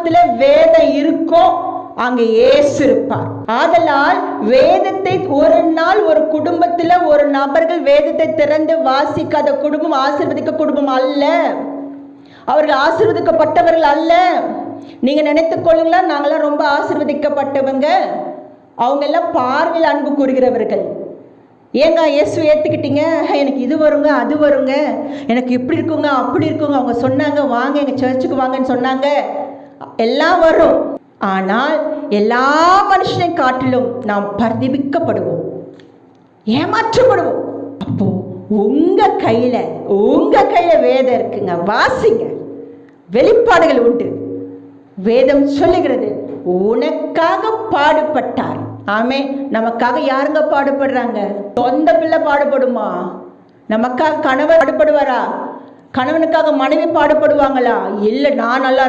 குடும்பத்துல வேதம் இருக்கோ அங்க ஏசு இருப்பார். ஆதலால் வேதத்தை ஒரு நாள் ஒரு குடும்பத்துல ஒரு நபர்கள் வேதத்தை திறந்து வாசிக்காத குடும்பம் ஆசிர்வதிக்க குடும்பம் அல்ல. அவர்கள் ஆசீர்வதிக்கப்பட்டவர்கள் அல்ல. நீங்க நினைத்து கொள்ளுங்களா நாங்களாம் ரொம்ப ஆசீர்வதிக்கப்பட்டவங்க. அவங்க எல்லாம் பார்வையில் அன்பு கூறுகிறவர்கள். ஏங்க இயேசு ஏற்றுக்கிட்டீங்க எனக்கு இது வருங்க அது வருங்க. எனக்கு இப்படி இருக்குங்க அப்படி இருக்குங்க. அவங்க சொன்னாங்க வாங்க எங்கள் சர்ச்சுக்கு வாங்கன்னு சொன்னாங்க. எல்லாம் வரும் ஆனால் எல்லா மனுஷனை காட்டிலும் நாம் பரிதிபிக்கப்படுவோம். ஏமாற்றப்படுவோம். அப்போ உங்க கையில உங்க கையில வேதம் இருக்குங்க. வாசிங்க. வெளிப்பாடுகள் உண்டு. வேதம் சொல்லுகிறது உனக்காக பாடுபட்டார். ஆமே நமக்காக யாருங்க பாடுபடுறாங்க? சொந்த பிள்ளை பாடுபடுமா? நமக்காக கணவர் பாடுபடுவாரா? கணவனுக்காக மனைவி பாடுபடுவாங்களா? இல்லை நான் நல்லா